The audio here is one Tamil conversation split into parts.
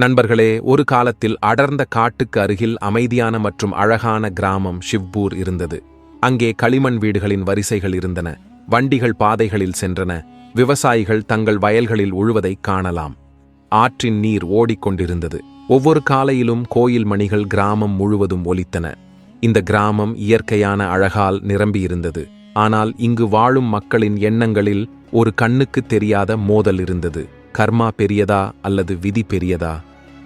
நண்பர்களே ஒரு காலத்தில் அடர்ந்த காட்டுக்கு அருகில் அமைதியான மற்றும் அழகான கிராமம் ஷிவ்பூர் இருந்தது. அங்கே களிமண் வீடுகளின் வரிசைகள் இருந்தன. வண்டிகள் பாதைகளில் சென்றன. விவசாயிகள் தங்கள் வயல்களில் உழுவதைக் காணலாம். ஆற்றின் நீர் ஓடிக்கொண்டிருந்தது. ஒவ்வொரு காலையிலும் கோயில் மணிகள் கிராமம் முழுவதும் ஒலித்தன. இந்த கிராமம் இயற்கையான அழகால் நிரம்பியிருந்தது. ஆனால் இங்கு வாழும் மக்களின் எண்ணங்களில் ஒரு கண்ணுக்கு தெரியாத மோதல் இருந்தது. கர்மா பெரியதா அல்லது விதி பெரியதா?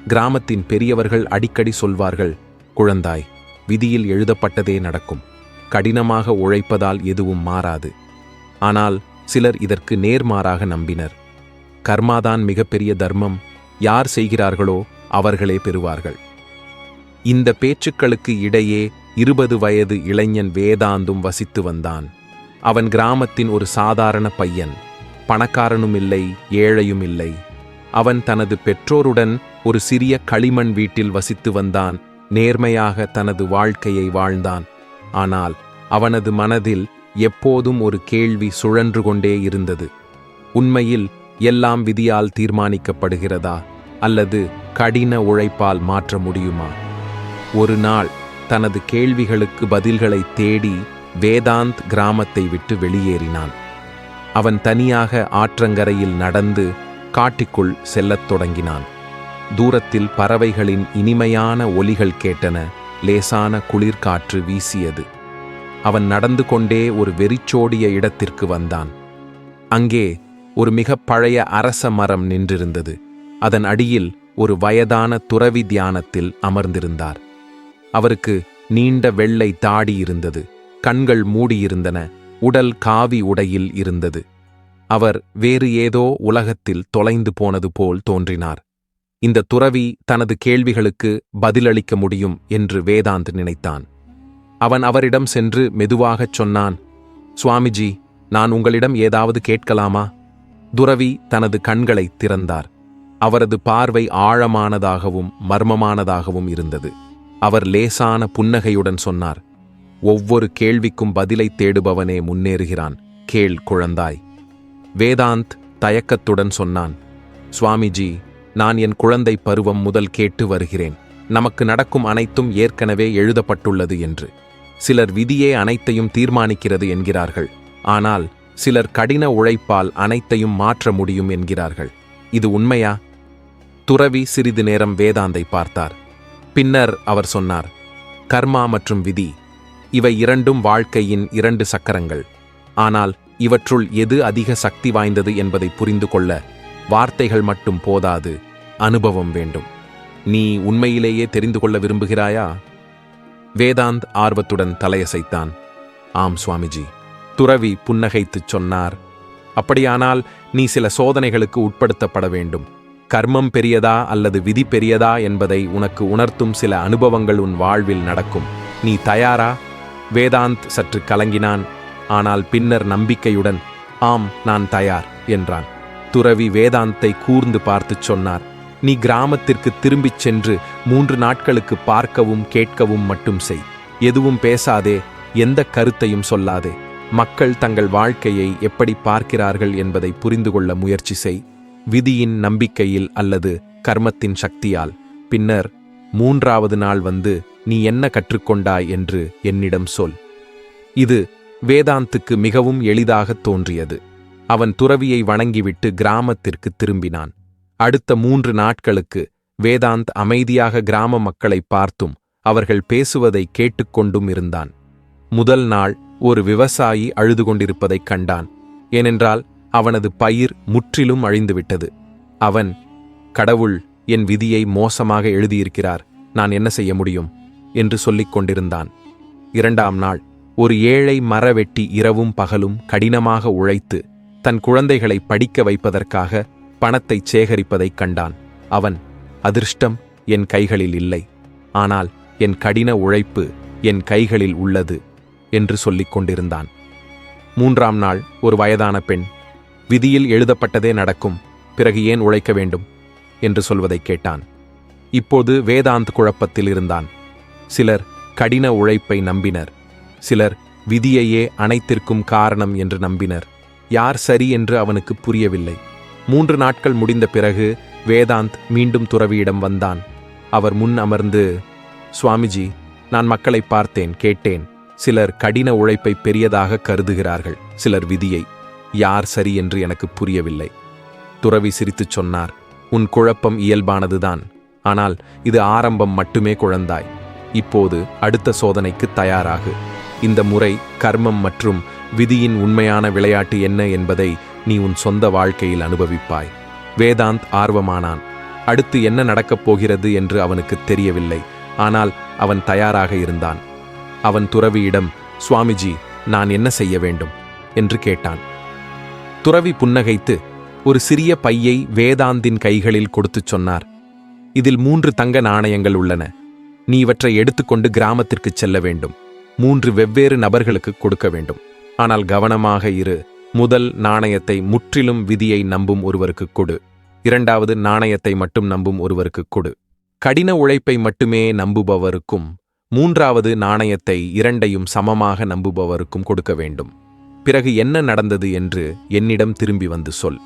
கிராமத்தின் பெரியவர்கள் அடிக்கடி சொல்வார்கள் குழந்தாய் விதியில் எழுதப்பட்டதே நடக்கும். கடினமாக உழைப்பதால் எதுவும் மாறாது. ஆனால் சிலர் இதற்கு நேர்மாறாக நம்பினர். கர்மாதான் மிகப்பெரிய தர்மம். யார் செய்கிறார்களோ அவர்களே பெறுவார்கள். இந்த பேச்சுக்களுக்கு இடையே இருபது வயது இளைஞன் வேதாந்தும் வசித்து வந்தான். அவன் கிராமத்தின் ஒரு சாதாரண பையன். பணக்காரனும் இல்லை ஏழையும் இல்லை அவன் தனது பெற்றோருடன் ஒரு சிறிய களிமண் வீட்டில் வசித்து வந்தான். நேர்மையாக தனது வாழ்க்கையை வாழ்ந்தான். ஆனால் அவனது மனதில் எப்போதும் ஒரு கேள்வி சுழன்று கொண்டே இருந்தது. உண்மையில் எல்லாம் விதியால் தீர்மானிக்கப்படுகிறதா? அல்லது கடின உழைப்பால் மாற்ற முடியுமா? ஒரு நாள் தனது கேள்விகளுக்கு பதில்களை தேடி வேதாந்த் கிராமத்தை விட்டு வெளியேறினான். அவன் தனியாக ஆற்றங்கரையில் நடந்து காட்டிக்குள் செல்லத் தொடங்கினான். தூரத்தில் பறவைகளின் இனிமையான ஒலிகள் கேட்டன லேசான குளிர்காற்று வீசியது. அவன் நடந்து கொண்டே ஒரு வெறிச்சோடிய இடத்திற்கு வந்தான். அங்கே ஒரு மிக பழைய அரச மரம் நின்றிருந்தது. அதன் அடியில் ஒரு வயதான துறவி தியானத்தில் அமர்ந்திருந்தார். அவருக்கு நீண்ட வெள்ளை தாடி இருந்தது கண்கள் மூடியிருந்தன உடல் காவி உடையில் இருந்தது. அவர் வேறு ஏதோ உலகத்தில் தொலைந்து போனது போல் தோன்றினார். இந்த துறவி தனது கேள்விகளுக்கு பதிலளிக்க முடியும் என்று வேதாந்த் நினைத்தான். அவன் அவரிடம் சென்று மெதுவாகச் சொன்னான் சுவாமிஜி நான் உங்களிடம் ஏதாவது கேட்கலாமா? துறவி தனது கண்களை திறந்தார். அவரது பார்வை ஆழமானதாகவும் மர்மமானதாகவும் இருந்தது. அவர் லேசான புன்னகையுடன் சொன்னார் ஒவ்வொரு கேள்விக்கும் பதிலை தேடுபவனே முன்னேறுகிறான். கேள் குழந்தாய். வேதாந்த் தயக்கத்துடன் சொன்னான் சுவாமிஜி நான் என் குழந்தை பருவம் முதல் கேட்டு வருகிறேன். நமக்கு நடக்கும் அனைத்தும் ஏற்கனவே எழுதப்பட்டுள்ளது என்று. சிலர் விதியே அனைத்தையும் தீர்மானிக்கிறது என்கிறார்கள். ஆனால் சிலர் கடின உழைப்பால் அனைத்தையும் மாற்ற முடியும் என்கிறார்கள். இது உண்மையா? துறவி சிறிது நேரம் வேதாந்தை பார்த்தார். பின்னர் அவர் சொன்னார் கர்மா மற்றும் விதி இவை இரண்டும் வாழ்க்கையின் இரண்டு சக்கரங்கள். ஆனால் இவற்றுள் எது அதிக சக்தி வாய்ந்தது என்பதை புரிந்து கொள்ள வார்த்தைகள் மட்டும் போதாது அனுபவம் வேண்டும். நீ உண்மையிலேயே தெரிந்து கொள்ள விரும்புகிறாயா? வேதாந்த் ஆர்வத்துடன் தலையசைத்தான். ஆம் சுவாமிஜி. துறவி புன்னகைத்துச் சொன்னார். அப்படியானால் நீ சில சோதனைகளுக்கு உட்படுத்தப்பட வேண்டும். கர்மம் பெரியதா அல்லது விதி பெரியதா என்பதை உனக்கு உணர்த்தும் சில அனுபவங்கள் உன் வாழ்வில் நடக்கும். நீ தயாரா? வேதாந்த் சற்று கலங்கினான். ஆனால் பின்னர் நம்பிக்கையுடன் ஆம் நான் தயார் என்றான். துறவி வேதாந்தை கூர்ந்து பார்த்துச் சொன்னார். நீ கிராமத்திற்கு திரும்பிச் சென்று மூன்று நாட்களுக்கு பார்க்கவும் கேட்கவும் மட்டும் செய். எதுவும் பேசாதே எந்த கருத்தையும் சொல்லாதே. மக்கள் தங்கள் வாழ்க்கையை எப்படி பார்க்கிறார்கள் என்பதை புரிந்து கொள்ள முயற்சி செய். விதியின் நம்பிக்கையில் அல்லது கர்மத்தின் சக்தியால். பின்னர் மூன்றாவது நாள் வந்து நீ என்ன கற்றுக்கொண்டாய் என்று என்னிடம் சொல். இது வேதாந்துக்கு மிகவும் எளிதாகத் தோன்றியது. அவன் துறவியை வணங்கிவிட்டு கிராமத்திற்கு திரும்பினான். அடுத்த மூன்று நாட்களுக்கு வேதாந்த் அமைதியாக கிராம மக்களை பார்த்தும் அவர்கள் பேசுவதை கேட்டுக்கொண்டும் இருந்தான். முதல் நாள் ஒரு விவசாயி அழுது கொண்டிருப்பதைக் கண்டான். ஏனென்றால் அவனது பயிர் முற்றிலும் அழிந்துவிட்டது. அவன் கடவுள் என் விதியை மோசமாக எழுதியிருக்கிறார். நான் என்ன செய்ய முடியும்? என்று சொல்லிக் கொண்டிருந்தான். இரண்டாம் நாள் ஒரு ஏழை மரவெட்டி இரவும் பகலும் கடினமாக உழைத்து தன் குழந்தைகளை படிக்க வைப்பதற்காக பணத்தை சேகரிப்பதைக் கண்டான். அவன் அதிர்ஷ்டம் என் கைகளில் இல்லை. ஆனால் என் கடின உழைப்பு என் கைகளில் உள்ளது என்று சொல்லிக் கொண்டிருந்தான். மூன்றாம் நாள் ஒரு வயதான பெண் விதியில் எழுதப்பட்டதே நடக்கும் பிறகு ஏன் உழைக்க வேண்டும்? என்று சொல்வதைக் கேட்டான். இப்போது வேதாந்த் குழப்பத்தில் இருந்தான். சிலர் கடின உழைப்பை நம்பினர். சிலர் விதியையே அனைத்திற்கும் காரணம் என்று நம்பினர். யார் சரி என்று அவனுக்கு புரியவில்லை. மூன்று நாட்கள் முடிந்த பிறகு வேதாந்த் மீண்டும் துறவியிடம் வந்தான். அவர் முன் அமர்ந்து சுவாமிஜி நான் மக்களை பார்த்தேன் கேட்டேன். சிலர் கடின உழைப்பை பெரியதாக கருதுகிறார்கள். சிலர் விதியை யார் சரி என்று எனக்கு புரியவில்லை. துறவி சிரித்துச் சொன்னார் உன் குழப்பம் இயல்பானதுதான். ஆனால் இது ஆரம்பம் மட்டுமே குழந்தாய். இப்போது அடுத்த சோதனைக்கு தயாராகு. இந்த முறை கர்மம் மற்றும் விதியின் உண்மையான விளையாட்டு என்ன என்பதை நீ உன் சொந்த வாழ்க்கையில் அனுபவிப்பாய். வேதாந்த் ஆர்வமானான். அடுத்து என்ன நடக்கப் போகிறது என்று அவனுக்கு தெரியவில்லை. ஆனால் அவன் தயாராக இருந்தான். அவன் துறவியிடம் சுவாமிஜி நான் என்ன செய்ய வேண்டும்? என்று கேட்டான். துறவி புன்னகைத்து ஒரு சிறிய பையை வேதாந்தின் கைகளில் கொடுத்துச் சொன்னார். இதில் மூன்று தங்க நாணயங்கள் உள்ளன. நீ இவற்றை எடுத்துக்கொண்டு கிராமத்திற்கு செல்ல வேண்டும். மூன்று வெவ்வேறு நபர்களுக்கு கொடுக்க வேண்டும். ஆனால் கவனமாக இரு. முதல் நாணயத்தை முற்றிலும் விதியை நம்பும் ஒருவருக்கு கொடு. இரண்டாவது நாணயத்தை மட்டும் நம்பும் ஒருவருக்கு கொடு. கடின உழைப்பை மட்டுமே நம்புபவருக்கும் மூன்றாவது நாணயத்தை இரண்டையும் சமமாக நம்புபவருக்கும் கொடுக்க வேண்டும். பிறகு என்ன நடந்தது என்று என்னிடம் திரும்பி வந்து சொல்.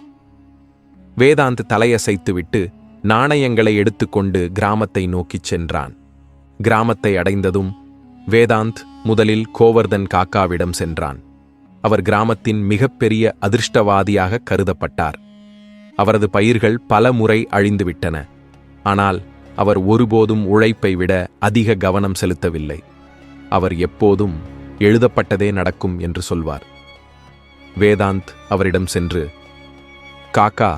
வேதாந்த் தலையசைத்துவிட்டு நாணயங்களை எடுத்துக்கொண்டு கிராமத்தை நோக்கிச் சென்றான். கிராமத்தை அடைந்ததும் வேதாந்த் முதலில் கோவர்தன் காக்காவிடம் சென்றான். அவர் கிராமத்தின் மிகப்பெரிய அதிர்ஷ்டவாதியாக கருதப்பட்டார். அவரது பயிர்கள் பல முறை அழிந்துவிட்டன. ஆனால் அவர் ஒருபோதும் உழைப்பை விட அதிக கவனம் செலுத்தவில்லை. அவர் எப்போதும் எழுதப்பட்டதே நடக்கும் என்று சொல்வார். வேதாந்த் அவரிடம் சென்று காக்கா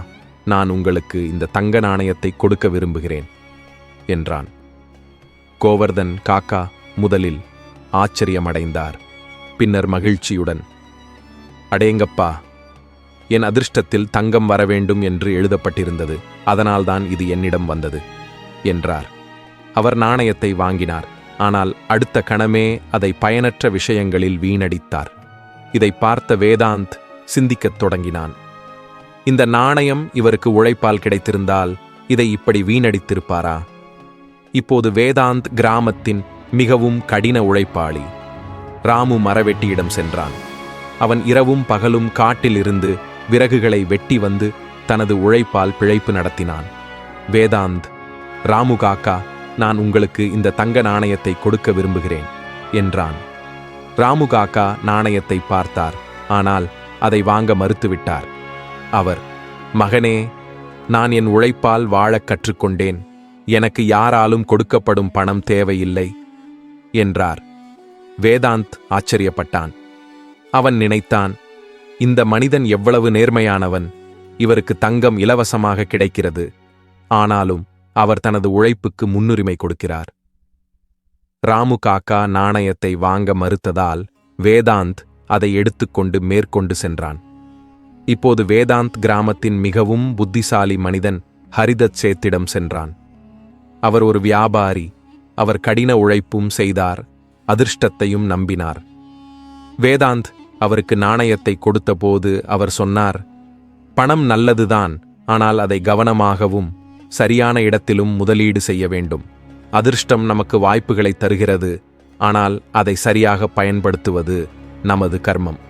நான் உங்களுக்கு இந்த தங்க நாணயத்தை கொடுக்க விரும்புகிறேன் என்றான். கோவர்தன் காக்கா முதலில் ஆச்சரியமடைந்தார். பின்னர் மகிழ்ச்சியுடன் அடேங்கப்பா என் அதிர்ஷ்டத்தில் தங்கம் வர வேண்டும் என்று எழுதப்பட்டிருந்தது. அதனால்தான் இது என்னிடம் வந்தது என்றார். அவர் நாணயத்தை வாங்கினார். ஆனால் அடுத்த கணமே அதை பயனற்ற விஷயங்களில் வீணடித்தார். இதை பார்த்த வேதாந்த் சிந்திக்கத் தொடங்கினான். இந்த நாணயம் இவருக்கு உழைப்பால் கிடைத்திருந்தால் இதை இப்படி வீணடித்திருப்பாரா? இப்போது வேதாந்த் கிராமத்தின் மிகவும் கடின உழைப்பாளி ராமு மரவெட்டியிடம் சென்றான். அவன் இரவும் பகலும் காட்டிலிருந்து விறகுகளை வெட்டி வந்து தனது உழைப்பால் பிழைப்பு நடத்தினான். வேதாந்த் ராமு காக்கா நான் உங்களுக்கு இந்த தங்க நாணயத்தை கொடுக்க விரும்புகிறேன் என்றான். ராமு காக்கா நாணயத்தை பார்த்தார் ஆனால் அதை வாங்க மறுத்துவிட்டார். அவர் மகனே நான் என் உழைப்பால் வாழக் கற்றுக்கொண்டேன் எனக்கு யாராலும் கொடுக்கப்படும் பணம் தேவையில்லை என்றார். வேதாந்த் ஆச்சரியப்பட்டான். அவன் நினைத்தான் இந்த மனிதன் எவ்வளவு நேர்மையானவன் இவருக்கு தங்கம் இலவசமாக கிடைக்கிறது. ஆனாலும் அவர் தனது உழைப்புக்கு முன்னுரிமை கொடுக்கிறார். ராமு காக்கா நாணயத்தை வாங்க மறுத்ததால் வேதாந்த் அதை எடுத்துக்கொண்டு மேற்கொண்டு சென்றான். இப்போது வேதாந்த் கிராமத்தின் மிகவும் புத்திசாலி மனிதன் ஹரிதத் சேத்திடம் சென்றான். அவர் ஒரு வியாபாரி அவர் கடின உழைப்பும் செய்தார் அதிர்ஷ்டத்தையும் நம்பினார். வேதாந்த் அவருக்கு நாணயத்தை கொடுத்தபோது அவர் சொன்னார் பணம் நல்லதுதான் ஆனால் அதை கவனமாகவும் சரியான இடத்திலும் முதலீடு செய்ய வேண்டும். அதிர்ஷ்டம் நமக்கு வாய்ப்புகளை தருகிறது ஆனால் அதை சரியாக பயன்படுத்துவது நமது கர்மம்.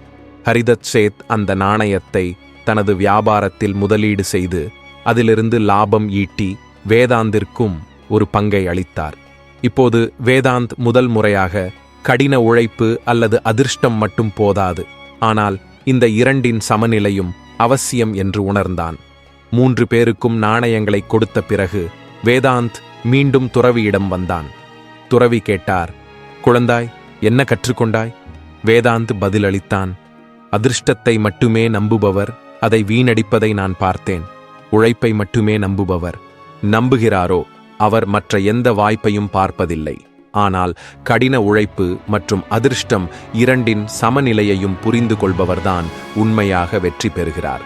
ஹரிதத் சேத் அந்த நாணயத்தை தனது வியாபாரத்தில் முதலீடு செய்து அதிலிருந்து லாபம் ஈட்டி வேதாந்திற்கும் ஒரு பங்கை அளித்தார். இப்போது வேதாந்த் முதல் முறையாக கடின உழைப்பு அல்லது அதிர்ஷ்டம் மட்டும் போதாது. ஆனால் இந்த இரண்டின் சமநிலையும் அவசியம் என்று உணர்ந்தான். மூன்று பேருக்கும் நாணயங்களை கொடுத்த பிறகு வேதாந்த் மீண்டும் துறவியிடம் வந்தான். துறவி கேட்டார் குழந்தாய் என்ன கற்றுக்கொண்டாய்? வேதாந்த் பதிலளித்தான் அதிர்ஷ்டத்தை மட்டுமே நம்புபவர் அதை வீணடிப்பதை நான் பார்த்தேன். உழைப்பை மட்டுமே நம்புபவர். நம்புகிறாரோ அவர் மற்ற எந்த வாய்ப்பையும் பார்ப்பதில்லை. ஆனால் கடின உழைப்பு மற்றும் அதிர்ஷ்டம் இரண்டின் சமநிலையையும் புரிந்து கொள்பவர்தான் உண்மையாக வெற்றி பெறுகிறார்.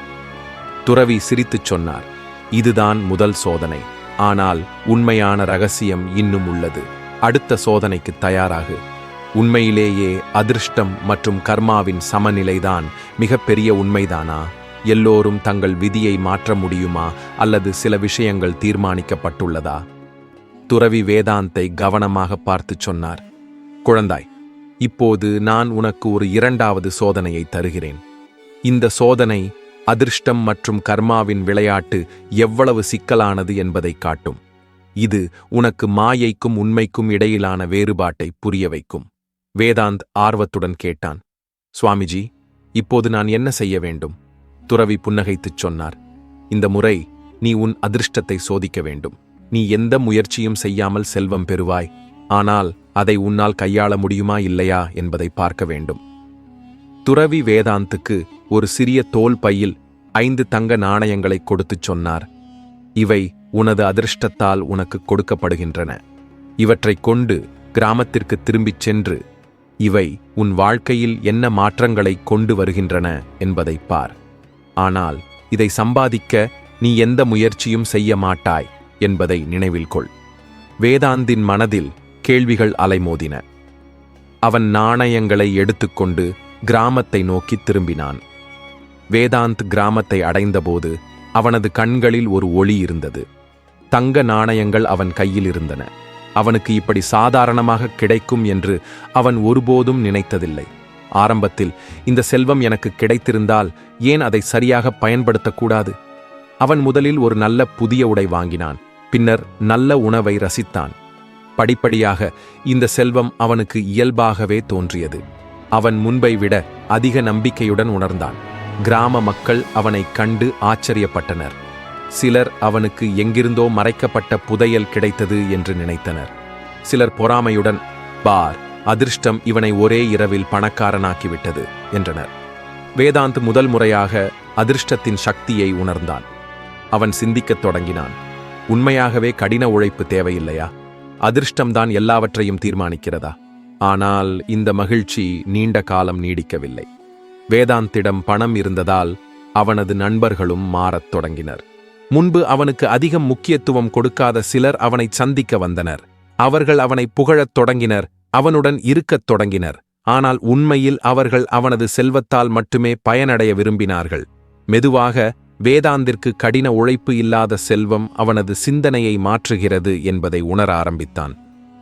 துறவி சிரித்துச் சொன்னார் இதுதான் முதல் சோதனை. ஆனால் உண்மையான ரகசியம் இன்னும் உள்ளது. அடுத்த சோதனைக்கு தயாராகு. உண்மையிலேயே அதிர்ஷ்டம் மற்றும் கர்மாவின் சமநிலைதான் மிகப்பெரிய உண்மைதானா? எல்லோரும் தங்கள் விதியை மாற்ற முடியுமா? அல்லது சில விஷயங்கள் தீர்மானிக்கப்பட்டுள்ளதா? துறவி வேதாந்தை கவனமாக பார்த்துச் சொன்னார். குழந்தாய் இப்போது நான் உனக்கு ஒரு இரண்டாவது சோதனையை தருகிறேன். இந்த சோதனை அதிர்ஷ்டம் மற்றும் கர்மாவின் விளையாட்டு எவ்வளவு சிக்கலானது என்பதைக் காட்டும். இது உனக்கு மாயைக்கும் உண்மைக்கும் இடையிலான வேறுபாட்டை புரிய வைக்கும். வேதாந்த் ஆர்வத்துடன் கேட்டான். சுவாமிஜி இப்போது நான் என்ன செய்ய வேண்டும்? துறவி புன்னகைத்துச் சொன்னார். இந்த முறை நீ உன் அதிர்ஷ்டத்தை சோதிக்க வேண்டும். நீ எந்த முயற்சியும் செய்யாமல் செல்வம் பெறுவாய். ஆனால் அதை உன்னால் கையாள முடியுமா இல்லையா என்பதை பார்க்க வேண்டும். துறவி வேதாந்துக்கு ஒரு சிறிய தோல் பையில் ஐந்து தங்க நாணயங்களை கொடுத்துச் சொன்னார். இவை உனது அதிர்ஷ்டத்தால் உனக்கு கொடுக்கப்படுகின்றன. இவற்றைக் கொண்டு கிராமத்திற்கு திரும்பிச் சென்று இவை உன் வாழ்க்கையில் என்ன மாற்றங்களை கொண்டு வருகின்றன என்பதைப் பார். ஆனால் இதை சம்பாதிக்க நீ எந்த முயற்சியும் செய்ய மாட்டாய். என்பதை நினைவில் கொள். வேதாந்தின் மனதில் கேள்விகள் அலைமோதின. அவன் நாணயங்களை எடுத்துக்கொண்டு கிராமத்தை நோக்கி திரும்பினான். வேதாந்த் கிராமத்தை அடைந்தபோது அவனது கண்களில் ஒரு ஒளி இருந்தது. தங்க நாணயங்கள் அவன் கையில் இருந்தன. அவனுக்கு இப்படி சாதாரணமாக கிடைக்கும் என்று அவன் ஒருபோதும் நினைத்ததில்லை. ஆரம்பத்தில் இந்த செல்வம் எனக்கு கிடைத்திருந்தால் ஏன் அதை சரியாக பயன்படுத்தக்கூடாது? அவன் முதலில் ஒரு நல்ல புதிய உடை வாங்கினான் பின்னர் நல்ல உணவை ரசித்தான். படிப்படியாக இந்த செல்வம் அவனுக்கு இயல்பாகவே தோன்றியது. அவன் முன்பை விட அதிக நம்பிக்கையுடன் உணர்ந்தான். கிராம மக்கள் அவனை கண்டு ஆச்சரியப்பட்டனர். சிலர் அவனுக்கு எங்கிருந்தோ மறைக்கப்பட்ட புதையல் கிடைத்தது என்று நினைத்தனர். சிலர் பொறாமையுடன் பார் அதிர்ஷ்டம் இவனை ஒரே இரவில் பணக்காரனாக்கிவிட்டது என்றனர். வேதாந்த் முதல் முறையாக அதிர்ஷ்டத்தின் சக்தியை உணர்ந்தான். அவன் சிந்திக்கத் தொடங்கினான். உண்மையாகவே கடின உழைப்பு தேவையில்லையா? அதிர்ஷ்டம்தான் எல்லாவற்றையும் தீர்மானிக்கிறதா? ஆனால் இந்த மகிழ்ச்சி நீண்ட காலம் நீடிக்கவில்லை. வேதாந்திடம் பணம் இருந்ததால் அவனது நண்பர்களும் மாறத் தொடங்கினர். முன்பு அவனுக்கு அதிகம் முக்கியத்துவம் கொடுக்காத சிலர் அவனை சந்திக்க வந்தனர். அவர்கள் அவனை புகழத் தொடங்கினர் அவனுடன் இருக்கத் தொடங்கினர். ஆனால் உண்மையில் அவர்கள் அவனது செல்வத்தால் மட்டுமே பயனடைய விரும்பினார்கள். மெதுவாக வேதாந்திற்கு கடின உழைப்பு இல்லாத செல்வம் அவனது சிந்தனையை மாற்றுகிறது என்பதை உணர ஆரம்பித்தான்.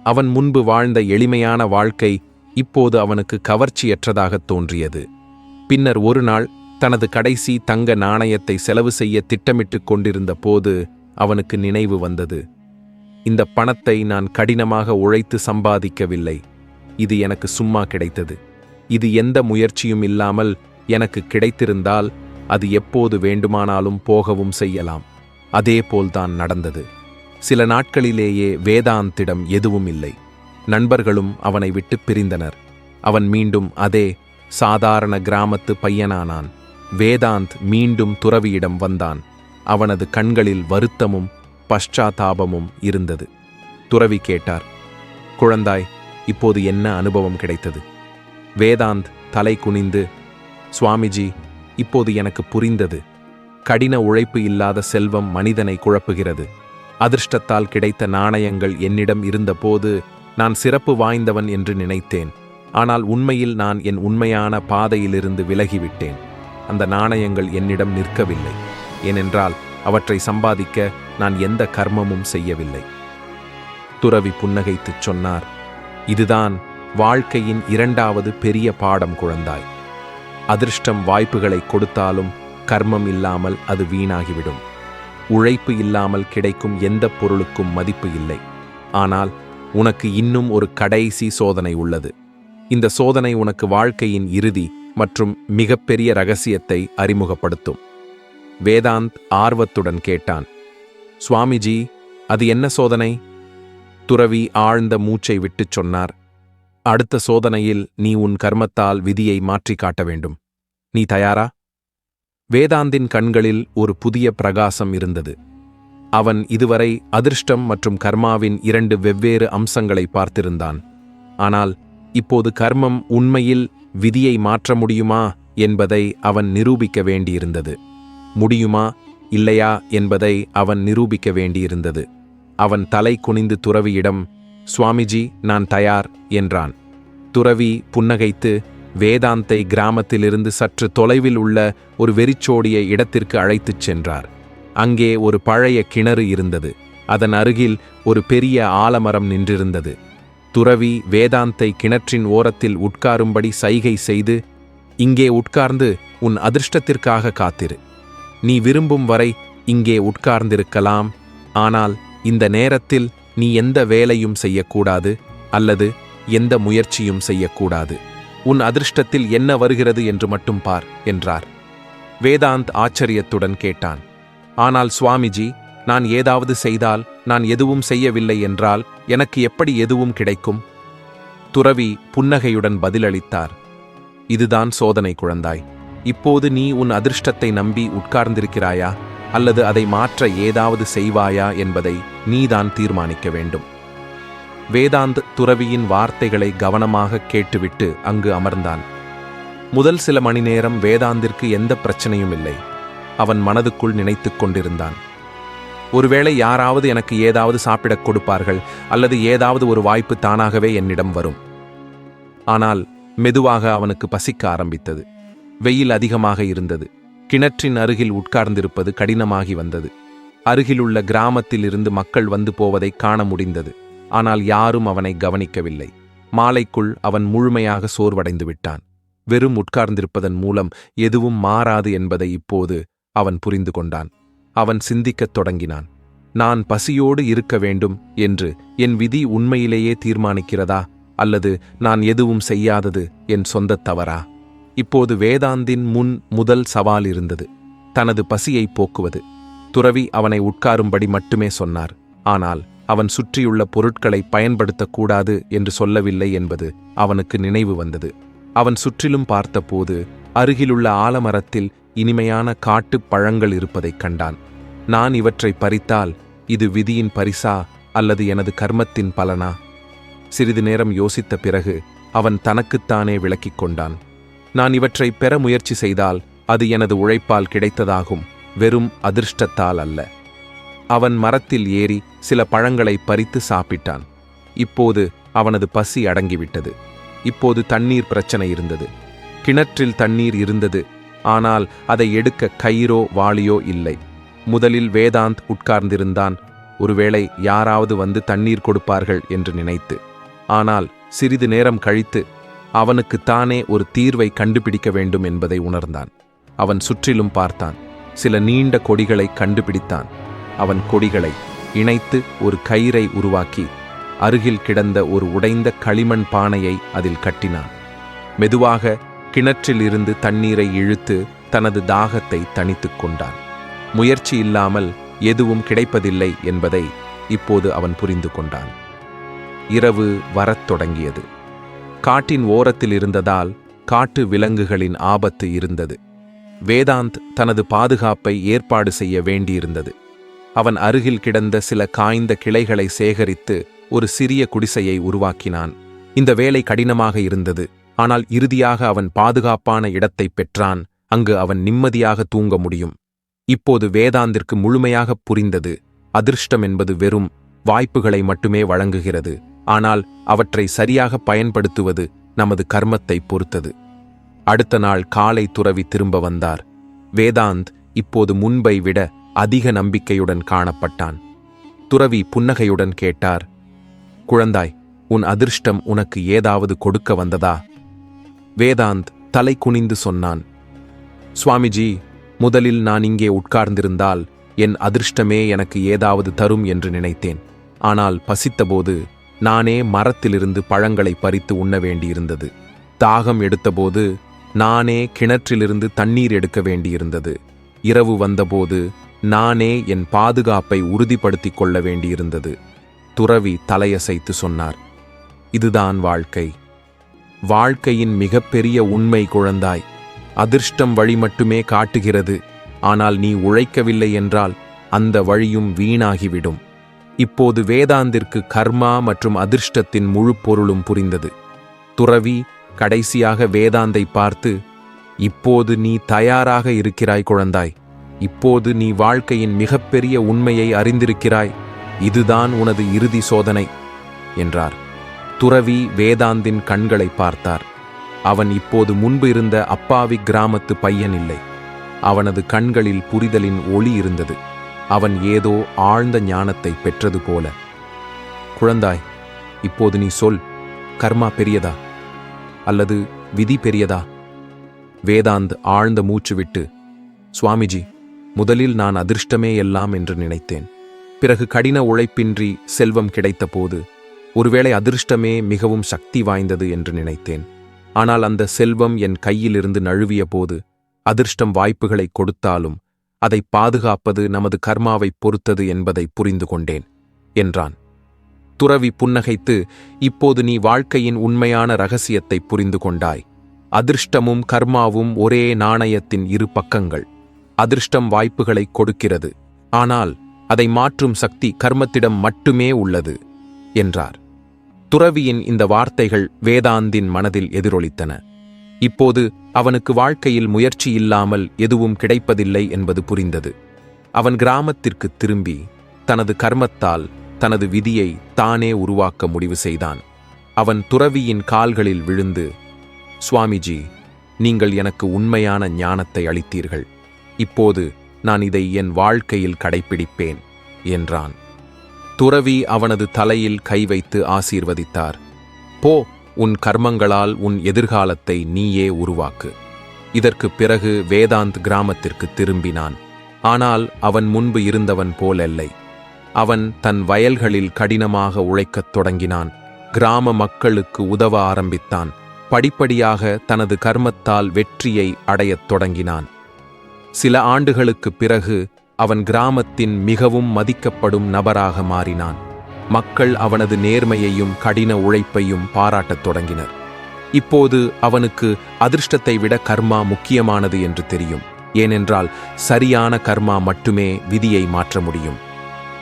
அவன் முன்பு வாழ்ந்த எளிமையான வாழ்க்கை இப்போது அவனுக்கு கவர்ச்சியற்றதாகத் தோன்றியது. பின்னர் ஒரு நாள் தனது கடைசி தங்க நாணயத்தை செலவு செய்ய திட்டமிட்டுக் கொண்டிருந்த போது அவனுக்கு நினைவு வந்தது. இந்த பணத்தை நான் கடினமாக உழைத்து சம்பாதிக்கவில்லை. இது எனக்கு சும்மா கிடைத்தது. இது எந்த முயற்சியும் இல்லாமல் எனக்கு கிடைத்திருந்தால் அது எப்போது வேண்டுமானாலும் போகவும் செய்யலாம். அதேபோல்தான் நடந்தது. சில நாட்களிலேயே வேதாந்திடம் எதுவும் இல்லை. நண்பர்களும் அவனை விட்டு பிரிந்தனர். அவன் மீண்டும் அதே சாதாரண கிராமத்து பையனானான். வேதாந்த் மீண்டும் துறவியிடம் வந்தான். அவனது கண்களில் வருத்தமும் பశ్చాத்தாபமும் இருந்தது. துறவி கேட்டார் குழந்தாய் இப்போது என்ன அனுபவம் கிடைத்தது? வேதாந்த் தலை குனிந்து சுவாமிஜி இப்போது எனக்கு புரிந்தது. கடின உழைப்பு இல்லாத செல்வம் மனிதனை குழப்புகிறது. அதிர்ஷ்டத்தால் கிடைத்த நாணயங்கள் என்னிடம் இருந்தபோது நான் சிறப்பு வாய்ந்தவன் என்று நினைத்தேன். ஆனால் உண்மையில் நான் என் உண்மையான பாதையிலிருந்து விலகிவிட்டேன். அந்த நாணயங்கள் என்னிடம் நிற்கவில்லை. ஏனென்றால் அவற்றை சம்பாதிக்க நான் எந்த கர்மமும் செய்யவில்லை. துறவி புன்னகைத்துச் சொன்னார் இதுதான் வாழ்க்கையின் இரண்டாவது பெரிய பாடம் குழந்தாய். அதிர்ஷ்டம் வாய்ப்புகளை கொடுத்தாலும் கர்மம் இல்லாமல் அது வீணாகிவிடும். உழைப்பு இல்லாமல் கிடைக்கும் எந்த பொருளுக்கும் மதிப்பு இல்லை. ஆனால் உனக்கு இன்னும் ஒரு கடைசி சோதனை உள்ளது. இந்த சோதனை உனக்கு வாழ்க்கையின் இறுதி மற்றும் மிகப்பெரிய ரகசியத்தை அறிமுகப்படுத்தும். வேதாந்த் ஆர்வத்துடன் கேட்டான். சுவாமிஜி அது என்ன சோதனை? துறவி ஆழ்ந்த மூச்சை விட்டுச் சொன்னார். அடுத்த சோதனையில் நீ உன் கர்மத்தால் விதியை மாற்றி காட்ட வேண்டும். நீ தயாரா? வேதாந்தின் கண்களில் ஒரு புதிய பிரகாசம் இருந்தது. அவன் இதுவரை அதிர்ஷ்டம் மற்றும் கர்மாவின் இரண்டு வெவ்வேறு அம்சங்களை பார்த்திருந்தான். ஆனால் இப்போது கர்மம் உண்மையில் விதியை மாற்ற முடியுமா என்பதை அவன் நிரூபிக்க வேண்டியிருந்தது. முடியுமா? இல்லையா என்பதை அவன் நிரூபிக்க வேண்டியிருந்தது. அவன் தலை குனிந்து துறவியிடம் சுவாமிஜி நான் தயார் என்றான். துறவி புன்னகைத்து வேதாந்தை கிராமத்திலிருந்து சற்று தொலைவில் உள்ள ஒரு வெறிச்சோடிய இடத்திற்கு அழைத்துச் சென்றார். அங்கே ஒரு பழைய கிணறு இருந்தது. அதன் அருகில் ஒரு பெரிய ஆலமரம் நின்றிருந்தது. துறவி வேதாந்தை கிணற்றின் ஓரத்தில் உட்காரும்படி சைகை செய்து இங்கே உட்கார்ந்து உன் அதிர்ஷ்டத்திற்காக காத்திரு. நீ விரும்பும் வரை இங்கே உட்கார்ந்திருக்கலாம். ஆனால் இந்த நேரத்தில் நீ எந்த வேலையும் செய்யக்கூடாது அல்லது எந்த முயற்சியும் செய்யக்கூடாது. உன் அதிர்ஷ்டத்தில் என்ன வருகிறது என்று மட்டும் பார் என்றார். வேதாந்த் ஆச்சரியத்துடன் கேட்டான். ஆனால் சுவாமிஜி நான் ஏதாவது செய்தால் நான் எதுவும் செய்யவில்லை என்றால் எனக்கு எப்படி எதுவும் கிடைக்கும்? துறவி புன்னகையுடன் பதிலளித்தார். இதுதான் சோதனை குழந்தாய். இப்போது நீ உன் அதிர்ஷ்டத்தை நம்பி உட்கார்ந்திருக்கிறாயா? அல்லது அதை மாற்ற ஏதாவது செய்வாயா என்பதை நீதான் தீர்மானிக்க வேண்டும். வேதாந்த் துறவியின் வார்த்தைகளை கவனமாக கேட்டுவிட்டு அங்கு அமர்ந்தான். முதல் சில மணி நேரம் வேதாந்திற்கு எந்த பிரச்சனையும் இல்லை. அவன் மனதுக்குள் நினைத்துக் கொண்டிருந்தான். ஒருவேளை யாராவது எனக்கு ஏதாவது சாப்பிடக் கொடுப்பார்கள் அல்லது ஏதாவது ஒரு வாய்ப்பு தானாகவே என்னிடம் வரும். ஆனால் மெதுவாக அவனுக்கு பசிக்க ஆரம்பித்தது. வெயில் அதிகமாக இருந்தது. கிணற்றின் அருகில் உட்கார்ந்திருப்பது கடினமாகி வந்தது. அருகிலுள்ள கிராமத்திலிருந்து மக்கள் வந்து போவதை காண முடிந்தது. ஆனால் யாரும் அவனை கவனிக்கவில்லை. மாலைக்குள் அவன் முழுமையாக சோர்வடைந்து விட்டான். வெறும் உட்கார்ந்திருப்பதன் மூலம் எதுவும் மாறாது என்பதை இப்போது அவன் புரிந்து கொண்டான். அவன் சிந்திக்கத் தொடங்கினான். நான் பசியோடு இருக்க வேண்டும் என்று என் விதி உண்மையிலேயே தீர்மானிக்கிறதா? அல்லது நான் எதுவும் செய்யாதது என் சொந்தத் தவறா? இப்போது வேதாந்தின் முன் முதல் சவால் இருந்தது. தனது பசியை போக்குவது. துறவி அவனை உட்காரும்படி மட்டுமே சொன்னார். ஆனால் அவன் சுற்றியுள்ள பொருட்களை பயன்படுத்தக்கூடாது என்று சொல்லவில்லை என்பது அவனுக்கு நினைவு வந்தது. அவன் சுற்றிலும் பார்த்தபோது அருகிலுள்ள ஆலமரத்தில் இனிமையான காட்டுப் பழங்கள் இருப்பதைக் கண்டான். நான் இவற்றை பறித்தால் இது விதியின் பரிசா அல்லது எனது கர்மத்தின் பலனா? சிறிது நேரம் யோசித்த பிறகு அவன் தனக்குத்தானே விளக்கிக் கொண்டான். நான் இவற்றை பெற முயற்சி செய்தால் அது எனது உழைப்பால் கிடைத்ததாகும் வெறும் அதிர்ஷ்டத்தால் அல்ல. அவன் மரத்தில் ஏறி சில பழங்களை பறித்து சாப்பிட்டான். இப்போது அவனது பசி அடங்கிவிட்டது. இப்போது தண்ணீர் பிரச்சனை இருந்தது. கிணற்றில் தண்ணீர் இருந்தது. ஆனால் அதை எடுக்க கயிறோ வாளியோ இல்லை. முதலில் வேதாந்த் உட்கார்ந்திருந்தான். ஒருவேளை யாராவது வந்து தண்ணீர் கொடுப்பார்கள் என்று நினைத்து. ஆனால் சிறிது நேரம் கழித்து அவனுக்கு தானே ஒரு தீர்வை கண்டுபிடிக்க வேண்டும் என்பதை உணர்ந்தான். அவன் சுற்றிலும் பார்த்தான். சில நீண்ட கொடிகளை கண்டுபிடித்தான். அவன் கொடிகளை இணைத்து ஒரு கயிறை உருவாக்கி அருகில் கிடந்த ஒரு உடைந்த களிமண் பானையை அதில் கட்டினான். மெதுவாக கிணற்றில் இருந்து தண்ணீரை இழுத்து தனது தாகத்தை தணித்துக் கொண்டான். முயற்சி இல்லாமல் எதுவும் கிடைப்பதில்லை என்பதை இப்போது அவன் புரிந்து கொண்டான். இரவு வரத் தொடங்கியது. காட்டின் ஓரத்தில் இருந்ததால் காட்டு விலங்குகளின் ஆபத்து இருந்தது. வேதாந்த் தனது பாதுகாப்பை ஏற்பாடு செய்ய வேண்டியிருந்தது. அவன் அருகில் கிடந்த சில காய்ந்த கிளைகளை சேகரித்து ஒரு சிறிய குடிசையை உருவாக்கினான். இந்த வேலை கடினமாக இருந்தது. ஆனால் இறுதியாக அவன் பாதுகாப்பான இடத்தை பெற்றான். அங்கு அவன் நிம்மதியாக தூங்க முடியும். இப்போது வேதாந்திற்கு முழுமையாக புரிந்தது. அதிர்ஷ்டம் என்பது வெறும் வாய்ப்புகளை மட்டுமே வழங்குகிறது. ஆனால் அவற்றை சரியாக பயன்படுத்துவது நமது கர்மத்தை பொறுத்தது. அடுத்த நாள் காலை துறவி திரும்ப வந்தார். வேதாந்த் இப்போது முன்பை விட அதிக நம்பிக்கையுடன் காணப்பட்டான். துறவி புன்னகையுடன் கேட்டார் குழந்தாய் உன் அதிர்ஷ்டம் உனக்கு ஏதாவது கொடுக்க வந்ததா? வேதாந்த் தலை குனிந்து சொன்னான் சுவாமிஜி முதலில் நான் இங்கே உட்கார்ந்திருந்தால் என் அதிர்ஷ்டமே எனக்கு ஏதாவது தரும் என்று நினைத்தேன். ஆனால் பசித்தபோது நானே மரத்திலிருந்து பழங்களை பறித்து உண்ண வேண்டியிருந்தது. தாகம் எடுத்தபோது நானே கிணற்றிலிருந்து தண்ணீர் எடுக்க வேண்டியிருந்தது. இரவு வந்தபோது நானே என் பாதுகாப்பை உறுதிப்படுத்திக் கொள்ள வேண்டியிருந்தது. துறவி தலையசைத்து சொன்னார் இதுதான் வாழ்க்கை. வாழ்க்கையின் மிகப்பெரிய உண்மை குழந்தாய். அதிர்ஷ்டம் வழி மட்டுமே காட்டுகிறது. ஆனால் நீ உழைக்கவில்லை என்றால் அந்த வழியும் வீணாகிவிடும். இப்போது வேதாந்திற்கு கர்மா மற்றும் அதிர்ஷ்டத்தின் முழு பொருளும் புரிந்தது. துறவி கடைசியாக வேதாந்தை பார்த்து இப்போது நீ தயாராக இருக்கிறாய் குழந்தாய். இப்போது நீ வாழ்க்கையின் மிகப்பெரிய உண்மையை அறிந்திருக்கிறாய். இதுதான் உனது இறுதி சோதனை என்றார். துறவி வேதாந்தின் கண்களை பார்த்தார். அவன் இப்போது முன்பு இருந்த அப்பாவி கிராமத்து பையன் இல்லை. அவனது கண்களில் புரிதலின் ஒளி இருந்தது. அவன் ஏதோ ஆழ்ந்த ஞானத்தை பெற்றது போல. குழந்தாய் இப்போது நீ சொல் கர்மா பெரியதா? அல்லது விதி பெரியதா? வேதாந்த் ஆழ்ந்த மூச்சு விட்டு சுவாமிஜி முதலில் நான் அதிர்ஷ்டமே எல்லாம் என்று நினைத்தேன். பிறகு கடின உழைப்பின்றி செல்வம் கிடைத்தபோது ஒருவேளை அதிர்ஷ்டமே மிகவும் சக்தி வாய்ந்தது என்று நினைத்தேன். ஆனால் அந்த செல்வம் என் கையிலிருந்து நழுவிய போது அதிர்ஷ்டம் வாய்ப்புகளை கொடுத்தாலும் அதை பாதுகாப்பது நமது கர்மாவைப் பொறுத்தது என்பதை புரிந்து கொண்டேன் என்றான். துறவி புன்னகைத்து இப்போது நீ வாழ்க்கையின் உண்மையான ரகசியத்தை புரிந்து கொண்டாய் அதிர்ஷ்டமும் கர்மாவும் ஒரே நாணயத்தின் இரு பக்கங்கள். அதிர்ஷ்டம் வாய்ப்புகளை கொடுக்கிறது. ஆனால் அதை மாற்றும் சக்தி கர்மத்திடம் மட்டுமே உள்ளது என்றார். துறவியின் இந்த வார்த்தைகள் வேதாந்தின் மனதில் எதிரொலித்தன. இப்போது அவனுக்கு வாழ்க்கையில் முயற்சி இல்லாமல் எதுவும் கிடைப்பதில்லை என்பது புரிந்தது. அவன் கிராமத்திற்கு திரும்பி தனது கர்மத்தால் தனது விதியை தானே உருவாக்க முடிவு செய்தான். அவன் துறவியின் கால்களில் விழுந்து சுவாமிஜி நீங்கள் எனக்கு உண்மையான ஞானத்தை அளித்தீர்கள். இப்போது நான் இதை என் வாழ்க்கையில் கடைப்பிடிப்பேன் என்றான். துறவி அவனது தலையில் கை வைத்து ஆசீர்வதித்தார். போ உன் கர்மங்களால் உன் எதிர்காலத்தை நீயே உருவாக்கு. இதற்குப் பிறகு வேதாந்த் கிராமத்திற்கு திரும்பினான். ஆனால் அவன் முன்பு இருந்தவன் போலல்லை. அவன் தன் வயல்களில் கடினமாக உழைக்கத் தொடங்கினான். கிராம மக்களுக்கு உதவ ஆரம்பித்தான். படிப்படியாக தனது கர்மத்தால் வெற்றியை அடையத் தொடங்கினான். சில ஆண்டுகளுக்குப் பிறகு அவன் கிராமத்தின் மிகவும் மதிக்கப்படும் நபராக மாறினான். மக்கள் அவனது நேர்மையையும் கடின உழைப்பையும் பாராட்டத் தொடங்கினர். இப்போது அவனுக்கு அதிர்ஷ்டத்தை விட கர்மா முக்கியமானது என்று தெரியும். ஏனென்றால் சரியான கர்மா மட்டுமே விதியை மாற்ற முடியும்.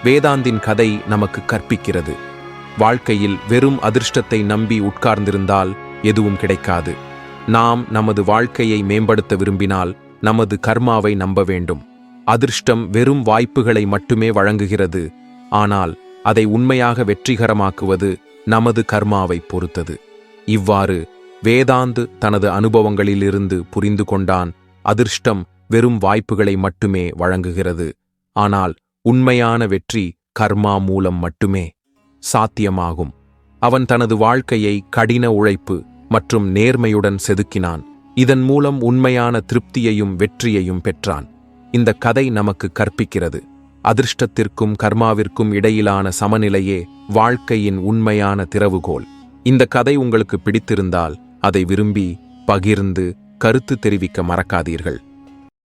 வேதாந்தின் கதை நமக்கு கற்பிக்கிறது. வாழ்க்கையில் வெறும் அதிர்ஷ்டத்தை நம்பி உட்கார்ந்திருந்தால் எதுவும் கிடைக்காது. நாம் நமது வாழ்க்கையை மேம்படுத்த விரும்பினால் நமது கர்மாவை நம்ப வேண்டும். அதிர்ஷ்டம் வெறும் வாய்ப்புகளை மட்டுமே வழங்குகிறது. ஆனால் அதை உண்மையாக வெற்றிகரமாக்குவது நமது கர்மாவை பொறுத்தது. இவ்வாறு வேதாந்து தனது அனுபவங்களிலிருந்து புரிந்து கொண்டான். அதிர்ஷ்டம் வெறும் வாய்ப்புகளை மட்டுமே வழங்குகிறது. ஆனால் உண்மையான வெற்றி கர்மா மூலம் மட்டுமே சாத்தியமாகும். அவன் தனது வாழ்க்கையை கடின உழைப்பு மற்றும் நேர்மையுடன் செதுக்கினான். இதன் மூலம் உண்மையான திருப்தியையும் வெற்றியையும் பெற்றான். இந்த கதை நமக்கு கற்பிக்கிறது. அதிர்ஷ்டத்திற்கும் கர்மாவிற்கும் இடையிலான சமநிலையே வாழ்க்கையின் உண்மையான திறவுகோல். இந்த கதை உங்களுக்கு பிடித்திருந்தால் அதை விரும்பி பகிர்ந்து கருத்து தெரிவிக்க மறக்காதீர்கள்.